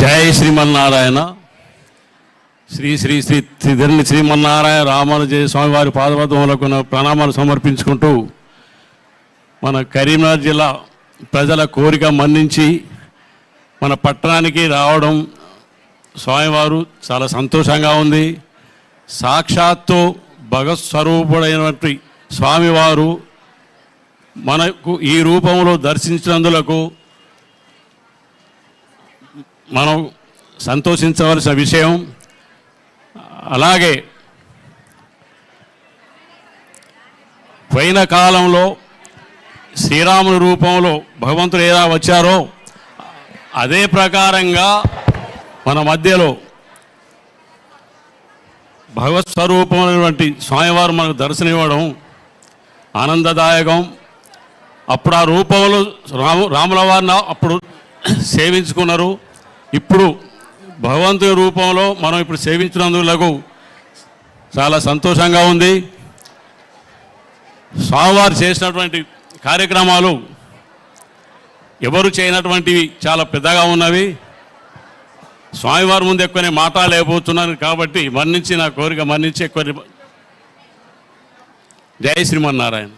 జయ శ్రీమన్నారాయణ. శ్రీ శ్రీ శ్రీ త్రిధర్ని శ్రీమన్నారాయణ రామానుజయ స్వామివారి పాదపద్మములకు ప్రణామాలు సమర్పించుకుంటూ మన కరీంనగర్ జిల్లా ప్రజల కోరిక మన్నించి మన పట్టణానికి రావడం స్వామివారు చాలా సంతోషంగా ఉంది. సాక్షాత్తు భగత్ స్వరూపుడైనటువంటి స్వామివారు మనకు ఈ రూపంలో దర్శించినందులకు మనం సంతోషించవలసిన విషయం అలాగే పోయిన కాలంలో శ్రీరాముని రూపంలో భగవంతుడు ఎలా వచ్చారో అదే ప్రకారంగా మన మధ్యలో భగవత్ స్వరూపమైనటువంటి స్వామివారు మనకు దర్శనం ఇవ్వడం ఆనందదాయకం. అప్పుడు ఆ రూపంలో రాము రాముల వారిని అప్పుడు సేవించుకున్నారు. ఇప్పుడు భగవంతుడి రూపంలో మనం ఇప్పుడు సేవించినందులకు చాలా సంతోషంగా ఉంది. స్వామివారు చేసినటువంటి కార్యక్రమాలు ఎవరు చేయనటువంటివి చాలా పెద్దగా ఉన్నవి. స్వామివారి ముందు ఎక్కువనే మాట లేకపోతున్నాను కాబట్టి మన్నించి నా కోరిక మన్నించి ఎక్కువ జయ శ్రీమన్నారాయణ.